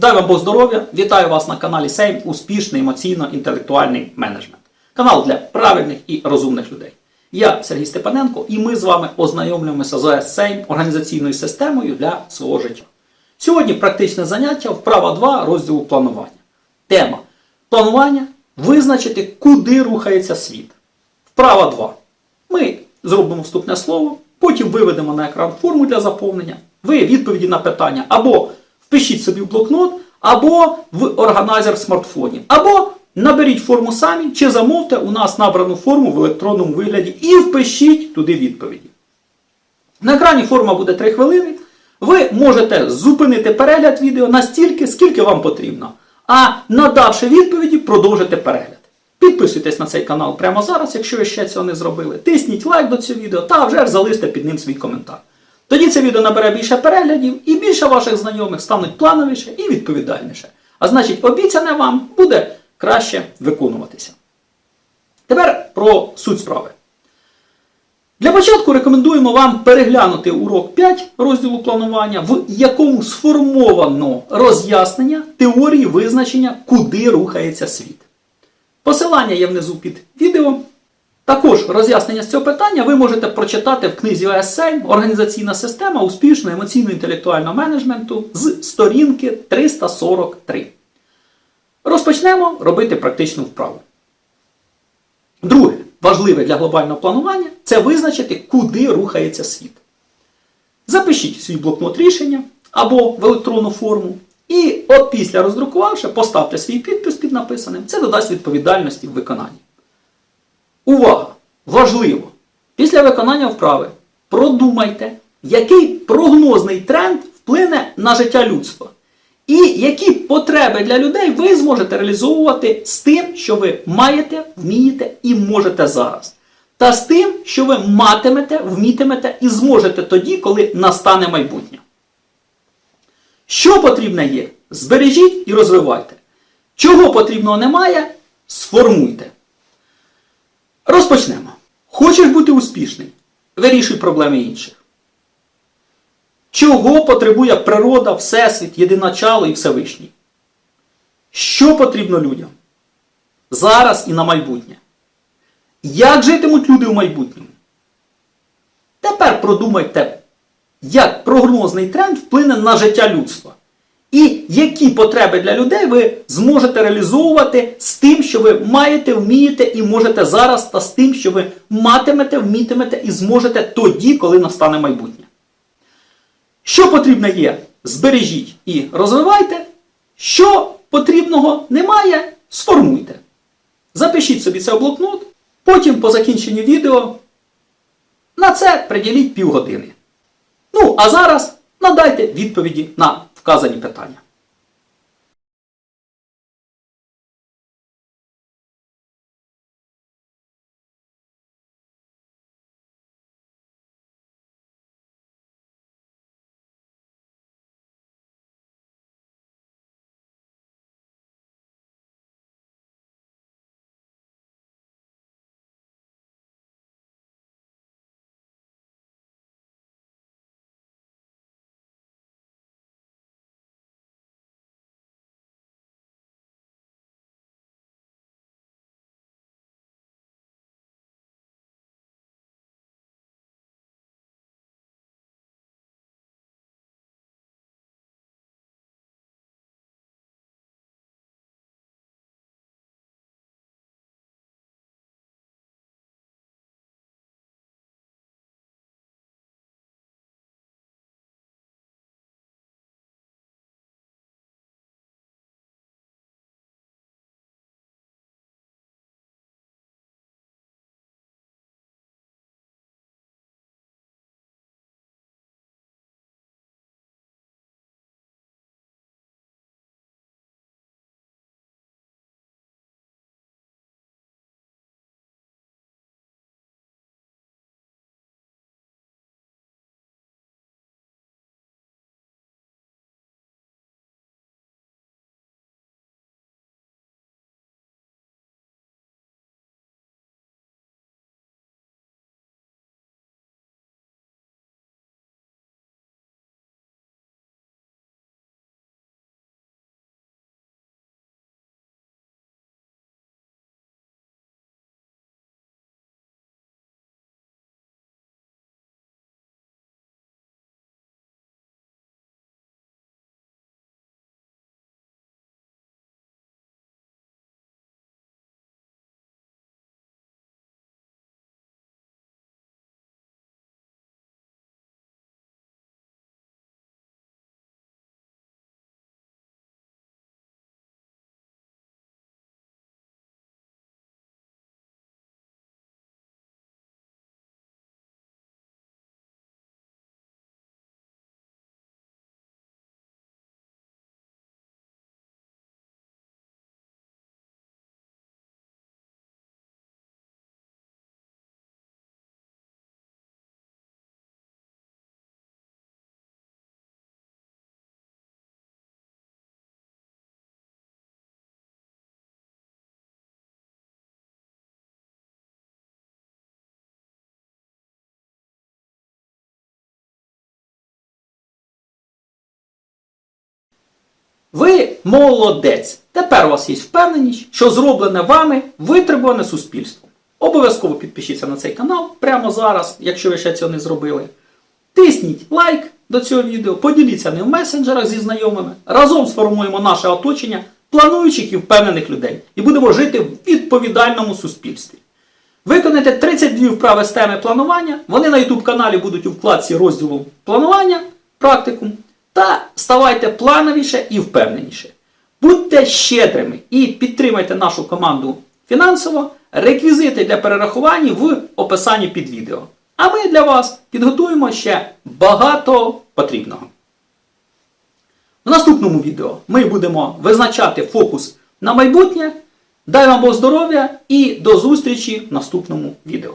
Дай вам Бог здоров'я! Вітаю вас на каналі Сейм Успішний емоційно-інтелектуальний менеджмент. Канал для правильних і розумних людей. Я Сергій Степаненко, і ми з вами ознайомлюємося з Сейм організаційною системою для свого життя. Сьогодні практичне заняття вправа 2 розділу планування. Тема планування визначити, куди рухається світ. Вправа 2. Ми зробимо вступне слово, потім виведемо на екран форму для заповнення. Ви відповіді на питання або впишіть собі в блокнот, або в органайзер в смартфоні, або наберіть форму самі, чи замовте у нас набрану форму в електронному вигляді і впишіть туди відповіді. На екрані форма буде 3 хвилини. Ви можете зупинити перегляд відео настільки, скільки вам потрібно. А надавши відповіді, продовжити перегляд. Підписуйтесь на цей канал прямо зараз, якщо ви ще цього не зробили. Тисніть лайк до цього відео та вже ж залиште під ним свій коментар. Тоді це відео набере більше переглядів і більше ваших знайомих стануть плановіше і відповідальніше. А значить, обіцяне вам буде краще виконуватися. Тепер про суть справи. Для початку рекомендуємо вам переглянути урок 5 розділу планування, в якому сформовано роз'яснення теорії визначення, куди рухається світ. Посилання є внизу під відео. Також роз'яснення з цього питання ви можете прочитати в книзі ОС7 Організаційна система успішного емоційно-інтелектуального менеджменту з сторінки 343. Розпочнемо робити практичну вправу. Друге, важливе для глобального планування це визначити, куди рухається світ. Запишіть свій блокнот рішення або в електронну форму. І от після роздрукувавши, поставте свій підпис під написаним. Це додасть відповідальності в виконанні. Увага! Важливо! Після виконання вправи продумайте, який прогнозний тренд вплине на життя людства. І які потреби для людей ви зможете реалізовувати з тим, що ви маєте, вмієте і можете зараз. Та з тим, що ви матимете, вмітимете і зможете тоді, коли настане майбутнє. Що потрібне є? Збережіть і розвивайте. Чого потрібного немає, сформуйте. Розпочнемо. Хочеш бути успішний? Вирішуй проблеми інших. Чого потребує природа, Всесвіт, єдиначало і Всевишній? Що потрібно людям? Зараз і на майбутнє. Як житимуть люди у майбутньому? Тепер продумайте, як прогнозний тренд вплине на життя людства. І які потреби для людей ви зможете реалізовувати з тим, що ви маєте, вмієте і можете зараз, та з тим, що ви матимете, вмітимете і зможете тоді, коли настане майбутнє. Що потрібно є, збережіть і розвивайте. Що потрібного немає, сформуйте. Запишіть собі це в блокнот, потім по закінченню відео на це приділіть півгодини. Ну, а зараз надайте відповіді на вказані питання. Ви молодець. Тепер у вас є впевненість, що зроблене вами витребуване суспільством. Обов'язково підпишіться на цей канал прямо зараз, якщо ви ще цього не зробили. Тисніть лайк до цього відео, поділіться ним в месенджерах зі знайомими. Разом сформуємо наше оточення плануючих і впевнених людей. І будемо жити в відповідальному суспільстві. Виконайте 32 вправи з теми планування. Вони на YouTube каналі будуть у вкладці розділу планування, практикум. Та ставайте плановіше і впевненіше. Будьте щедрими і підтримайте нашу команду фінансово. Реквізити для перерахування в описанні під відео. А ми для вас підготуємо ще багато потрібного. В наступному відео ми будемо визначати фокус на майбутнє. Дай вам Бог здоров'я і до зустрічі в наступному відео.